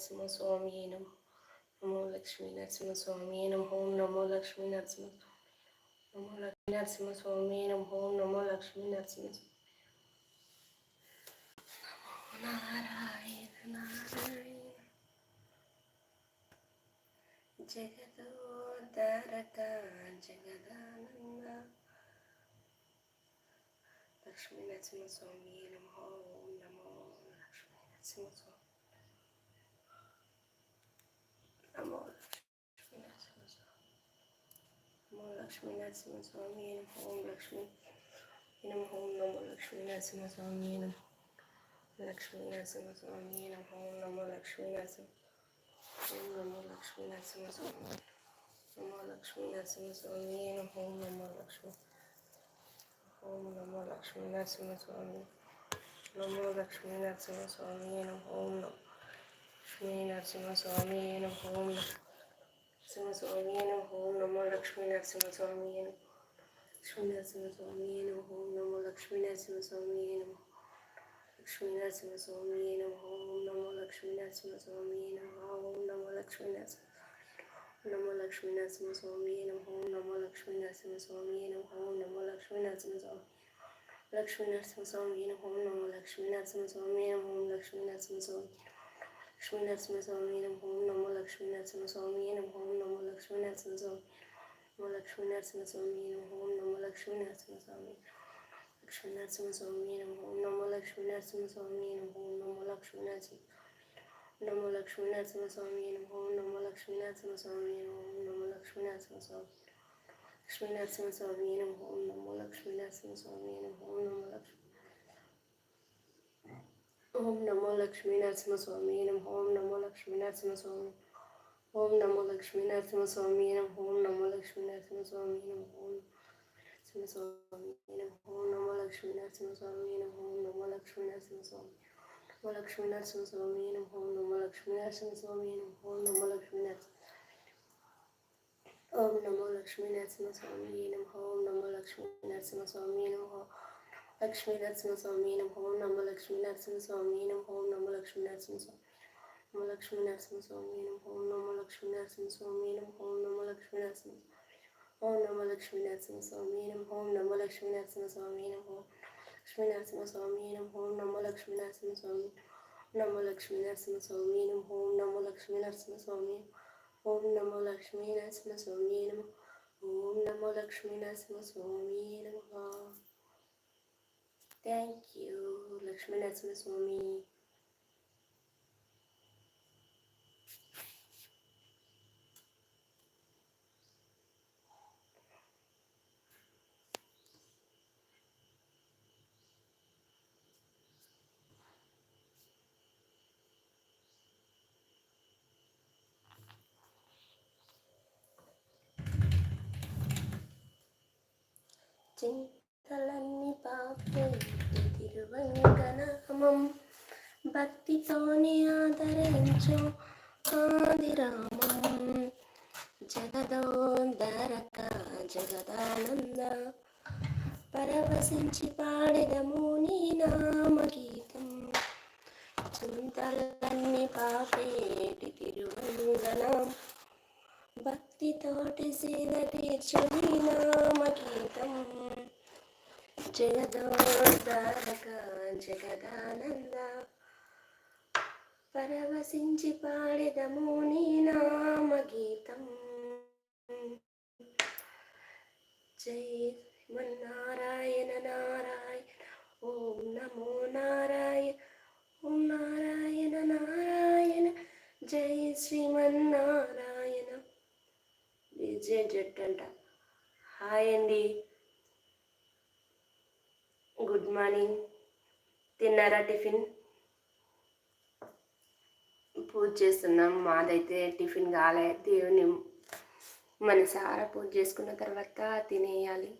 నరసింహస్వామి నమ నమో లక్ష్మీ నరసింహస్వామి నమ ఓం నమో లక్ష్మీ నరసింహ నమో లక్ష్మీ నరసింహస్వామి నమ ఓం నమో లక్ష్మీ నరసింహ నారాయణ నారాయణ జగదోదరక జగదానంద. లక్ష్మీ నరసింహస్వామి నమ ఓం నమో లక్ష్మీ నరసింహస్వామి నమో లక్ష్మీ నరసింహస్వామి నమో లక్ష్మీ నరసింహస్వామి నమ ఓం లక్ష్మీ నమ ఓం నమో లక్ష్మీ నరసింహస్వామి నమ లక్ష్మీ నరసింహస్వామి నమ ఓం నమో లక్ష్మీ నరసింహ ఓం నమో లక్ష్మీ నరసింహస్వామి నమో లక్ష్మీ నరసింహస్వామి నమ ఓం నమో లక్ష్మీ ఓం నమో లక్ష్మీ నరసింహస్వామి నమో లక్ష్మీ నరసింహస్వామి నమ ఓం నమో లక్ష్మీ నరసింహస్వామి నమ ఓం నరసింహస్వామి నమ ఓం నమో లక్ష్మీ నరసింహస్వామి నమ లక్ష్మీ నరసింహస్వామి నమ ఓం నమో లక్ష్మీ నరసింహస్వామి నమ లక్ష్మీ నరసింహస్వామి నమ ఓం నమో లక్ష్మీ నరసింహస్వామి నమ ఓం నమో లక్ష్మీ నరసింహ నమో లక్ష్మీ నరసింహస్వామి నమ ఓం నమో లక్ష్మీ నరసింహస్వామి నమ ఓం నమో లక్ష్మీ నరసింహస్వామి లక్ష్మీ నరసింహస్వామి నమ ఓం నమో లక్ష్మీ నరసింహస్వామి నమ ఓం లక్ష్మీ నరసింహస్వామి లక్ష్మీ నరసింహస్వామి నమ ఓం నమో లక్ష్మీ నరసింహస్వామి నమ ఓం నమో లక్ష్మీ నరసింహస్వామి నమో లక్ష్మీ నరసింహస్వామి నమ ఓం నమో లక్ష్మీ నరసింహస్వామి లక్ష్మీ నరసింహస్వామి నమ ఓం నమో లక్ష్మీ నరసింహస్వామి నమ ఓం నమో లక్ష్మీ నరసింహ నమో లక్ష్మీ నరసింహస్వామి నమ ఓం నమో లక్ష్మీ నరసింహస్వామి నమ ఓం నమో లక్ష్మీ నరసింహస్వామి లక్ష్మీ నరసింహస్వామి నమ ఓం నమో లక్ష్మీ నరసింహస్వామి నమ ఓం నమో లక్ష్మీ ఓం నమో లక్ష్మీ నరసింహస్వామి నమ ఓం నమో లక్ష్మీ నరసింహస్వామి ఓం నమో లక్ష్మీ నరసింహస్వామి నమ ఓం నమో లక్ష్మీ నరసింహస్వామి నమ ఓం నరసింహస్వామి నమ ఓం నమో లక్ష్మీ నరసింహస్వామి నమ ఓం నమో లక్ష్మీ నరసింహస్వామి నమో లక్ష్మీ నరసింహస్వామి నమ ఓం నమో లక్ష్మీ నరసింహస్వామి నమ ఓం నమో లక్ష్మీ నరసింహ ఓం నమో లక్ష్మీ నరసింహస్వామి నమ ఓం నమో లక్ష్మీ నరసింహస్వామి నమ లక్ష్మీ నరసింహస్వామి నమ ఓం నమో లక్ష్మీ నరసింహస్వామి నమ ఓం నమో లక్ష్మీ నరసింహస్వామి నమో లక్ష్మీ నరసింహస్వామి నమ ఓం నమో లక్ష్మీ నరసింహస్వామి నమ ఓం నమో లక్ష్మీ నరసింహ ఓం నమో లక్ష్మీ నరసింహస్వామి నమ ఓం నమో లక్ష్మీ నరసింహస్వామి నమ ఓం లక్ష్మీ నరసింహస్వామి నమ ఓం నమో లక్ష్మీ నరసింహస్వామి నమో లక్ష్మీ నరసింహస్వామి నమ ఓం నమో లక్ష్మీ నరసింహస్వామి ఓం నమో లక్ష్మీ నరసింహస్వామి నమ ఓం నమో లక్ష్మీ నరసింహస్వామి నమ థ్యాంక్ యూ లక్ష్మీ నరసింహస్వామి తలన్ని పాపే తిరువంగనామం భక్తితోనే ఆదరించు ఆదిరామం జగదోందరక జగదానంద. పరవశించి పాడెదము నీ నామగీతం. చింతలన్నీ పాపేటి తిరువంగనం భక్తితోటి సేవ తీర్చు నీ నామగీతం. జగదోద్ధారక జగదానంద. పరవశించి పాడెదము నీ నామగీతం జై శ్రీమన్నారాయణ నారాయణ. ఓం నమో నారాయణ. ఓం నారాయణ నారాయణ. జై శ్రీమన్నారాయణ. విజయ జట్టు అంట. హాయ్ అండి. Good morning. తిన్నారా టిఫిన్? పూజ చేస్తున్నాం. మాదైతే టిఫిన్ కాలే. దేవుని మనసారా పూజ చేసుకున్న తర్వాత తినేయాలి.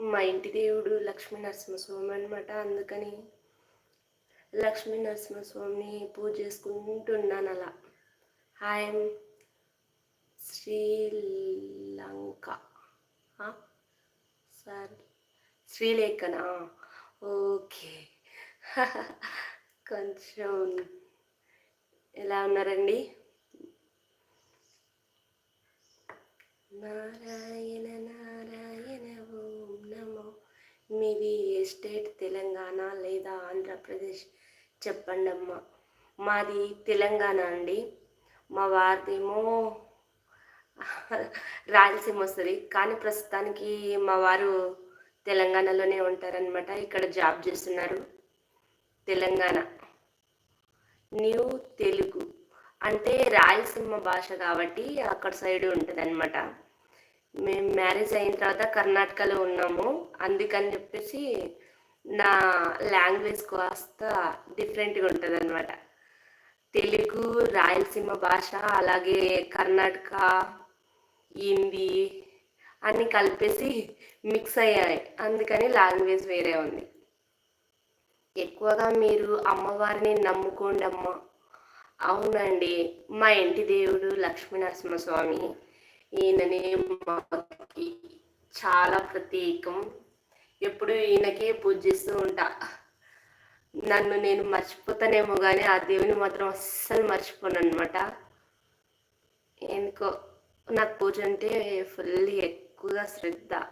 మా ఇంటి దేవుడు లక్ష్మీ నరసింహస్వామి అనమాట అందుకని లక్ష్మీ నరసింహస్వామిని పూజ చేసుకుంటున్నాను అలా. హాయ్ శ్రీలంక. సార్ శ్రీలేఖనా? ఓకే. కొంచెం ఎలా ఉన్నారండి? నారాయణ నారాయణ ఓం నమో. మీది ఏ స్టేట్ తెలంగాణ లేదా ఆంధ్రప్రదేశ్? చెప్పండి అమ్మా మాది తెలంగాణ అండి. మా వారిదేమో రాయలసీమ వస్తుంది. కానీ ప్రస్తుతానికి మా వారు తెలంగాణలోనే ఉంటారనమాట ఇక్కడ జాబ్ చేస్తున్నారు. తెలంగాణ. న్యూ తెలుగు. అంటే రాయలసీమ భాష కాబట్టి అక్కడ సైడ్ ఉంటుంది అనమాట మేము మ్యారేజ్ అయిన తర్వాత కర్ణాటకలో ఉన్నాము. అందుకని చెప్పేసి నా లాంగ్వేజ్ కాస్త డిఫరెంట్గా ఉంటుంది అనమాట తెలుగు రాయలసీమ భాష అలాగే కర్ణాటక హిందీ అన్నీ కలిపేసి మిక్స్ అయ్యాయి. అందుకని లాంగ్వేజ్ వేరే ఉంది. ఎక్కువగా మీరు అమ్మవారిని నమ్ముకోండి అమ్మ. అవునండి. మా ఇంటి దేవుడు లక్ష్మీనరసింహస్వామి ఈయనని మాకి చాలా ప్రత్యేకం ఎప్పుడు ఈయనకే పూజిస్తూ ఉంటా. నన్ను నేను మర్చిపోతానేమో కానీ ఆ దేవుని మాత్రం అస్సలు మర్చిపోను అనమాట ఎందుకో నాకు పూజ అంటే ఫుల్ ఎక్కువగా శ్రద్ధ.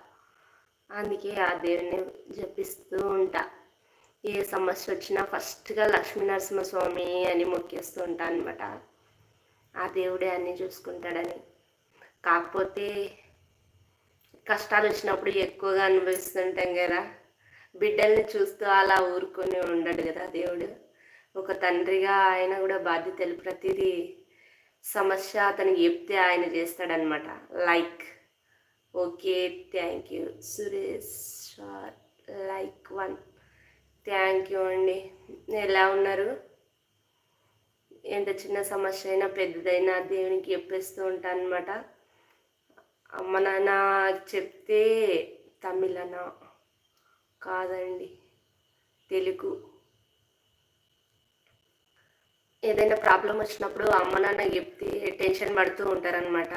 అందుకే ఆ దేవుని జపిస్తూ ఉంటా. ఏ సమస్య వచ్చినా ఫస్ట్గా లక్ష్మీనరసింహస్వామి అని మొక్కేస్తూ ఉంటాను అనమాట ఆ దేవుడే అన్నీ చూసుకుంటాడని. కాకపోతే కష్టాలు వచ్చినప్పుడు ఎక్కువగా అనుభవిస్తుంటాం కదా. బిడ్డల్ని చూస్తూ అలా ఊరుకొని ఉండడు కదా దేవుడు. ఒక తండ్రిగా ఆయన కూడా బాధ్యతలు ప్రతిదీ సమస్య అతనికి చెప్తే ఆయన చేస్తాడనమాట like okay thank you Suresh like one thank you అండి. ఎలా ఉన్నారు? ఎంత చిన్న సమస్య అయినా పెద్దదైనా దేవునికి చెప్పేస్తూ ఉంటాను అనమాట అమ్మ నాన్న చెప్తే తమిళనా కాదండి. తెలుగు. ఏదైనా ప్రాబ్లం వచ్చినప్పుడు అమ్మ నాన్న చెప్తే టెన్షన్ పడుతూ ఉంటారనమాట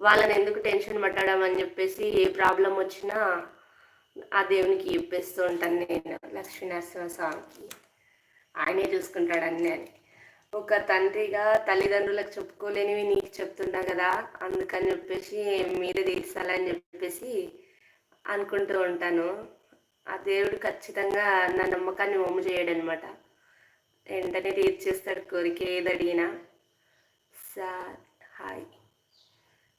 వాళ్ళని ఎందుకు టెన్షన్ పట్టడం అని చెప్పేసి ఏ ప్రాబ్లం వచ్చినా ఆ దేవునికి చెప్పేస్తూ ఉంటాను నేను లక్ష్మీనరసింహ స్వామికి. ఆయనే చూసుకుంటాడని అని. ఒక తండ్రిగా తల్లిదండ్రులకు చెప్పుకోలేనివి నీకు చెప్తున్నా కదా అందుకని చెప్పేసి మీరే తీర్చాలని చెప్పేసి అనుకుంటూ ఉంటాను. ఆ దేవుడు ఖచ్చితంగా నా నమ్మకాన్ని ఒమ్ము చేయడనమాట వెంటనే తీర్చేస్తాడు కోరిక ఏదడిగినా. Sir hi.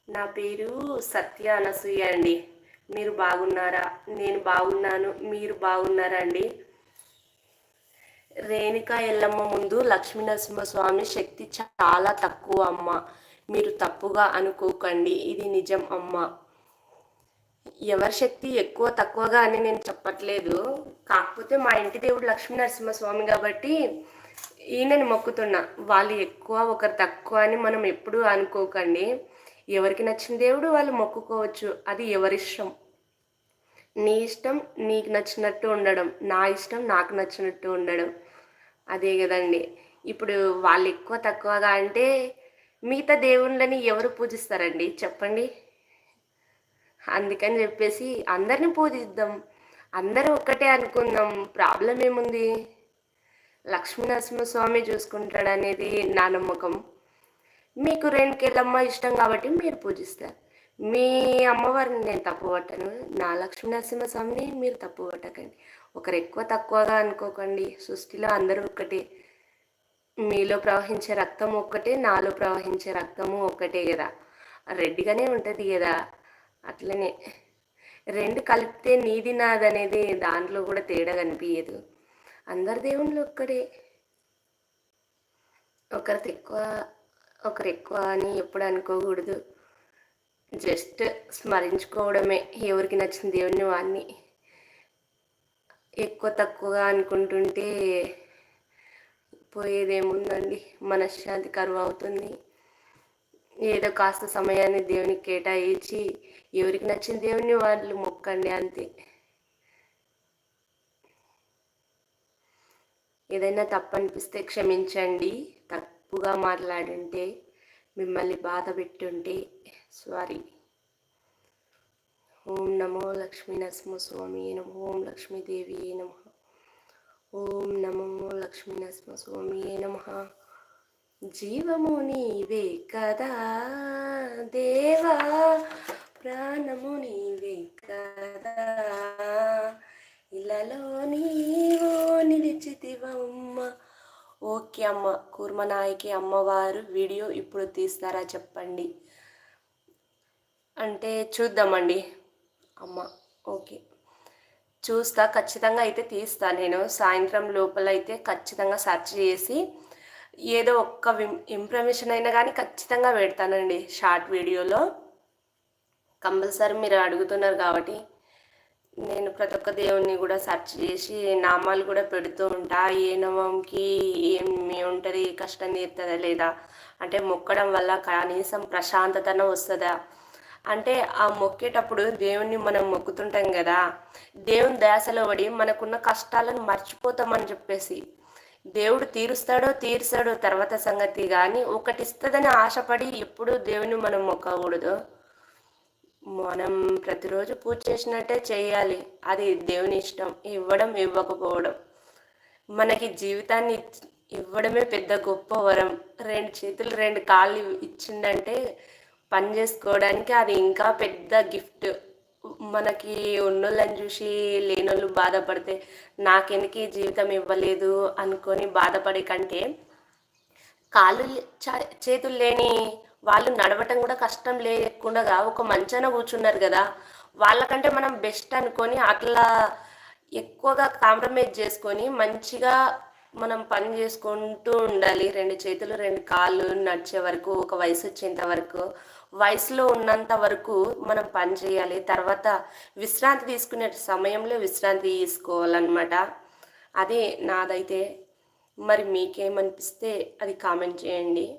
నా పేరు సత్య అనసూయ అండి. మీరు బాగున్నారా? నేను బాగున్నాను. మీరు బాగున్నారా అండి? రేణుక ఎల్లమ్మ ముందు లక్ష్మీనరసింహస్వామి శక్తి చాలా తక్కువ అమ్మ. మీరు తప్పుగా అనుకోకండి. ఇది నిజం అమ్మ. ఎవరి శక్తి ఎక్కువ తక్కువగా అని నేను చెప్పట్లేదు. కాకపోతే మా ఇంటి దేవుడు లక్ష్మీనరసింహస్వామి కాబట్టి ఈయనని మొక్కుతున్నా. వాళ్ళు ఎక్కువ ఒకరు తక్కువ అని మనం ఎప్పుడూ అనుకోకండి. ఎవరికి నచ్చిన దేవుడు వాళ్ళు మొక్కుకోవచ్చు. అది ఎవరిష్టం నీ ఇష్టం నీకు నచ్చినట్టు ఉండడం నా ఇష్టం నాకు నచ్చినట్టు ఉండడం. అదే కదండి. ఇప్పుడు వాళ్ళు ఎక్కువ తక్కువగా అంటే మిగతా దేవుళ్ళని ఎవరు పూజిస్తారండి? చెప్పండి. అందుకని చెప్పేసి అందరిని పూజిద్దాం. అందరూ ఒక్కటే అనుకుందాం. ప్రాబ్లం ఏముంది? లక్ష్మీనరసింహస్వామి చూసుకుంటాడనేది నా నమ్మకం. మీకు రెండుకెళ్ళమ్మ ఇష్టం కాబట్టి మీరు పూజిస్తారు. మీ అమ్మవారిని నేను తప్పు పట్టను. నా లక్ష్మీనరసింహస్వామిని మీరు తప్పు పట్టకండి. ఒకరు ఎక్కువ తక్కువగా అనుకోకండి. సృష్టిలో అందరూ ఒక్కటే. మీలో ప్రవహించే రక్తం ఒక్కటే నాలో ప్రవహించే రక్తము ఒక్కటే కదా. రెడ్డిగానే ఉంటుంది కదా. అట్లనే. రెండు కలిపితే నీది నాదనేది దాంట్లో కూడా తేడా కనిపించదు అందరి దేవుళ్ళు ఒక్కడే. ఒకరికి ఎక్కువ ఒకరు ఎక్కువ అని ఎప్పుడు అనుకోకూడదు. జస్ట్ స్మరించుకోవడమే ఎవరికి నచ్చిన దేవుడిని వాడిని. ఎక్కువ తక్కువగా అనుకుంటుంటే పోయేదేముందండి? మనశ్శాంతి కరువు అవుతుంది ఏదో కాస్త సమయాన్ని దేవునికి కేటాయించి ఎవరికి నచ్చిన దేవుని వాళ్ళు మొక్కండి అంతే. ఏదైనా తప్పనిపిస్తే క్షమించండి తప్పుగా మాట్లాడుంటే మిమ్మల్ని బాధ పెట్టుంటే సారీ. ఓం నమో లక్ష్మీ నరసింహ స్వామి నమో ఓం లక్ష్మీదేవి నమ. ఓం నమో లక్ష్మీ నరసింహ స్వామి నమ. జీవము నీవే కదా దేవా ప్రాణము నీవే కదా ఇలాలో నీవో నిలిచితివమ్మ. ఓకే అమ్మ కూర్మనాయకి అమ్మవారు వీడియో ఇప్పుడు తీస్తారా చెప్పండి? అంటే చూద్దామండి. అమ్మ ఓకే. చూస్తా ఖచ్చితంగా అయితే తీస్తా. నేను సాయంత్రం లోపల అయితే ఖచ్చితంగా సెర్చ్ చేసి ఏదో ఒక్క ఇన్ఫర్మేషన్ అయినా కానీ ఖచ్చితంగా పెడతానండి షార్ట్ వీడియోలో. కంపల్సరీ మీరు అడుగుతున్నారు కాబట్టి నేను ప్రతి ఒక్క దేవుణ్ణి కూడా సెర్చ్ చేసి నామాలు కూడా పెడుతూ ఉంటా. ఏ నామంకి ఏమి ఉంటుంది కష్టం తీరుతుందా లేదా? అంటే మొక్కడం వల్ల కనీసం ప్రశాంతతన వస్తుందా? అంటే ఆ మొక్కేటప్పుడు దేవుణ్ణి మనం మొక్కుతుంటాం కదా. దేవుని దయాసలో పడి మనకున్న కష్టాలను మర్చిపోతామని చెప్పేసి దేవుడు తీరుస్తాడో తీరుస్తాడో తర్వాత సంగతి కానీ ఒకటి ఇస్తుందని ఆశపడి ఎప్పుడు దేవుని మనం మొక్కకూడదు. మనం ప్రతిరోజు పూజ చేసినట్టే చేయాలి. అది దేవుని ఇష్టం. ఇవ్వడం ఇవ్వకపోవడం. మనకి జీవితాన్ని ఇవ్వడమే పెద్ద గొప్ప వరం. రెండు చేతులు రెండు కాళ్ళు ఇచ్చిందంటే పని చేసుకోవడానికి అది ఇంకా పెద్ద గిఫ్ట్. మనకి ఉన్నోళ్ళని చూసి లేనోళ్ళు బాధపడితే నాకెందుకు జీవితం ఇవ్వలేదు అనుకొని బాధపడే కంటే కాళ్ళు చేతులు లేని వాళ్ళు నడవటం కూడా కష్టం లేకుండా ఒక మంచాన కూర్చున్నారు కదా. వాళ్ళకంటే మనం బెస్ట్ అనుకొని అట్లా ఎక్కువగా కాంప్రమైజ్ చేసుకొని మంచిగా మనం పని చేసుకుంటూ ఉండాలి. రెండు చేతులు రెండు కాళ్ళు నడిచే వరకు ఒక వయసు వచ్చేంత వరకు వయసులో ఉన్నంత వరకు మనం పని చేయాలి. తర్వాత విశ్రాంతి తీసుకునే సమయంలో విశ్రాంతి తీసుకోవాలన్నమాట. అదే నాదైతే. మరి మీకేమనిపిస్తే అది కామెంట్ చేయండి.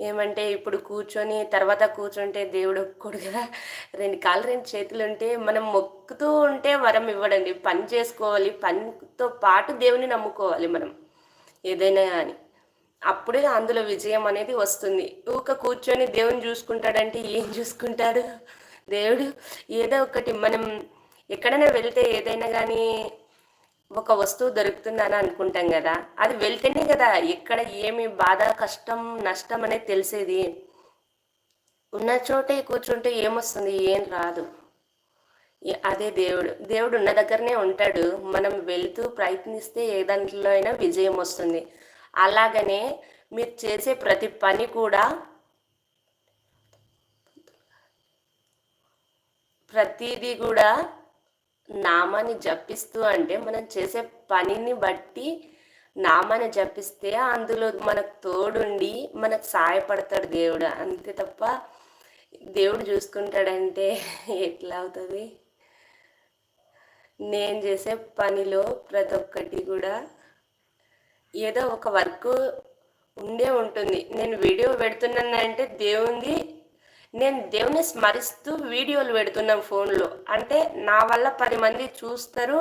ఏమంటే ఇప్పుడు కూర్చొని తర్వాత కూర్చుంటే దేవుడు ఒక్కడు కదా. రెండు కాళ్ళు రెండు చేతులు ఉంటే మనం మొక్కుతూ ఉంటే వరం ఇవ్వడండి. పని చేసుకోవాలి. పనితో పాటు దేవుని నమ్ముకోవాలి మనం. ఏదైనా కానీ అప్పుడే అందులో విజయం అనేది వస్తుంది. ఊక కూర్చొని దేవుని చూసుకుంటాడంటే ఏం చూసుకుంటాడు? దేవుడు ఏదో ఒకటి మనం ఎక్కడైనా వెళ్తే ఏదైనా కానీ ఒక వస్తువు దొరుకుతుందని అనుకుంటాం కదా. అది వెళ్తేనే కదా ఎక్కడ ఏమి బాధ కష్టం నష్టం అనేది తెలిసేది. ఉన్న చోటే కూర్చుంటే ఏమొస్తుంది? ఏం రాదు. అదే దేవుడు. దేవుడు ఉన్న దగ్గరనే ఉంటాడు. మనం వెళ్తూ ప్రయత్నిస్తే ఏ దాంట్లో అయినా విజయం వస్తుంది. అలాగనే మీరు చేసే ప్రతి పని కూడా ప్రతిదీ కూడా నామాన్ని జపిస్తూ అంటే మనం చేసే పనిని బట్టి నామాన్ని జపిస్తే అందులో మనకు తోడుండి మనకు సహాయపడతాడు దేవుడు. అంతే తప్ప దేవుడు చూసుకుంటాడంటే ఎట్లా అవుతుంది? నేను చేసే పనిలో ప్రతి ఒక్కటి కూడా ఏదో ఒక వర్క్ ఉండే ఉంటుంది. నేను వీడియో పెడుతున్నానంటే దేవుని నేను దేవుని స్మరిస్తూ వీడియోలు పెడుతున్నాం ఫోన్లో. అంటే నా వల్ల పది మంది చూస్తారు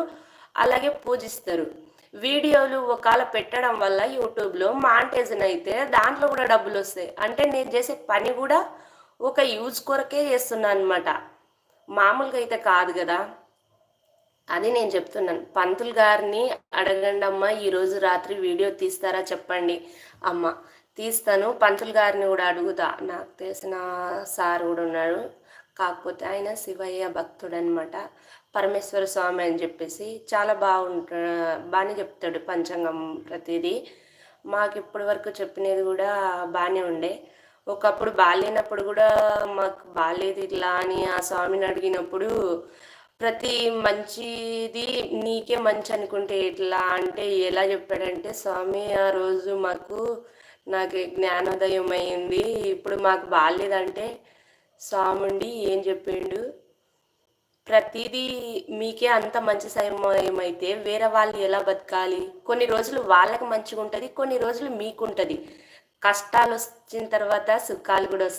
అలాగే పూజిస్తారు. వీడియోలు ఒకవేళ పెట్టడం వల్ల యూట్యూబ్లో మాంటేజన్ అయితే దాంట్లో కూడా డబ్బులు వస్తాయి. అంటే నేను చేసే పని కూడా ఒక యూజ్ కొరకే చేస్తున్నాను అనమాట మామూలుగా అయితే కాదు కదా. అది నేను చెప్తున్నాను. పంతులు గారిని అడగండి అమ్మ ఈరోజు రాత్రి వీడియో తీస్తారా చెప్పండి. అమ్మ తీస్తాను పంతులు గారిని కూడా అడుగుతా. నాకు తెలిసిన సార్ కూడా ఉన్నాడు. కాకపోతే ఆయన శివయ్య భక్తుడు అనమాట పరమేశ్వర స్వామి అని చెప్పేసి చాలా బాగుంటా బాగానే చెప్తాడు పంచాంగం ప్రతిదీ. మాకు ఇప్పటి వరకు చెప్పినది కూడా బాగానే ఉండే. ఒకప్పుడు బాగాలేనప్పుడు కూడా మాకు బాగాలేదు ఇట్లా అని ఆ స్వామిని అడిగినప్పుడు ప్రతి మంచిది నీకే మంచి అనుకుంటే ఎట్లా? అంటే ఎలా చెప్పాడంటే స్వామి ఆ రోజు మాకు నాకు జ్ఞానోదయం అయింది ఇప్పుడు మాకు బాగాలేదంటే స్వాముండి ఏం చెప్పిండు? ప్రతిదీ మీకే అంత మంచి సమయం అయితే వేరే వాళ్ళు ఎలా బతకాలి? కొన్ని రోజులు వాళ్ళకి మంచిగా ఉంటుంది కొన్ని రోజులు మీకు ఉంటుంది కష్టాలు వచ్చిన తర్వాత సుఖాలు కూడా వస్తాయి.